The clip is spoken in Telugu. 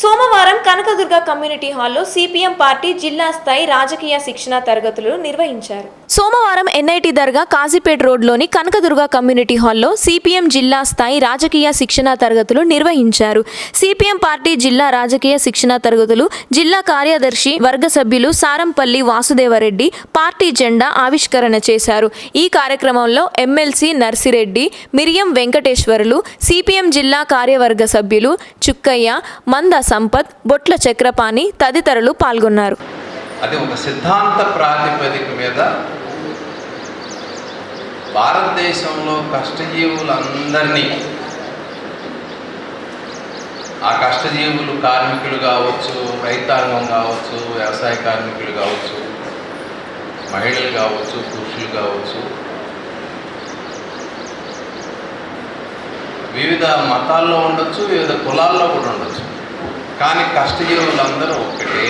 సోమవారం కనకదుర్గ కమ్యూనిటీ హాల్లో సిపిఎం పార్టీ జిల్లా స్థాయి రాజకీయ శిక్షణ తరగతులు నిర్వహించారు. సోమవారం ఎన్ఐటి దర్గా కాజీపేట్ రోడ్లోని కనకదుర్గ కమ్యూనిటీ హాల్లో సిపిఎం జిల్లా స్థాయి రాజకీయ శిక్షణ తరగతులు నిర్వహించారు. సిపిఎం పార్టీ జిల్లా రాజకీయ శిక్షణ తరగతులు జిల్లా కార్యదర్శి వర్గ సభ్యులు సారంపల్లి వాసుదేవరెడ్డి పార్టీ జెండా ఆవిష్కరణ చేశారు. ఈ కార్యక్రమంలో ఎమ్మెల్సీ నర్సిరెడ్డి మిరియం వెంకటేశ్వరులు సిపిఎం జిల్లా కార్యవర్గ సభ్యులు చుక్కయ్య మంద సంపత్ బొట్ల చక్రపాణి తదితరులు పాల్గొన్నారు. అది ఒక సిద్ధాంత ప్రాతిపదిక మీద భారతదేశంలో కష్టజీవులందరినీ ఆ కష్టజీవులు కార్మికులు కావచ్చు రైతాంగం కావచ్చు వ్యవసాయ కార్మికులు కావచ్చు మహిళలు కావచ్చు పురుషులు కావచ్చు వివిధ మతాల్లో ఉండొచ్చు వివిధ కులాల్లో కూడా ఉండొచ్చు. కానీ కష్టజీవులందరూ ఒక్కటే.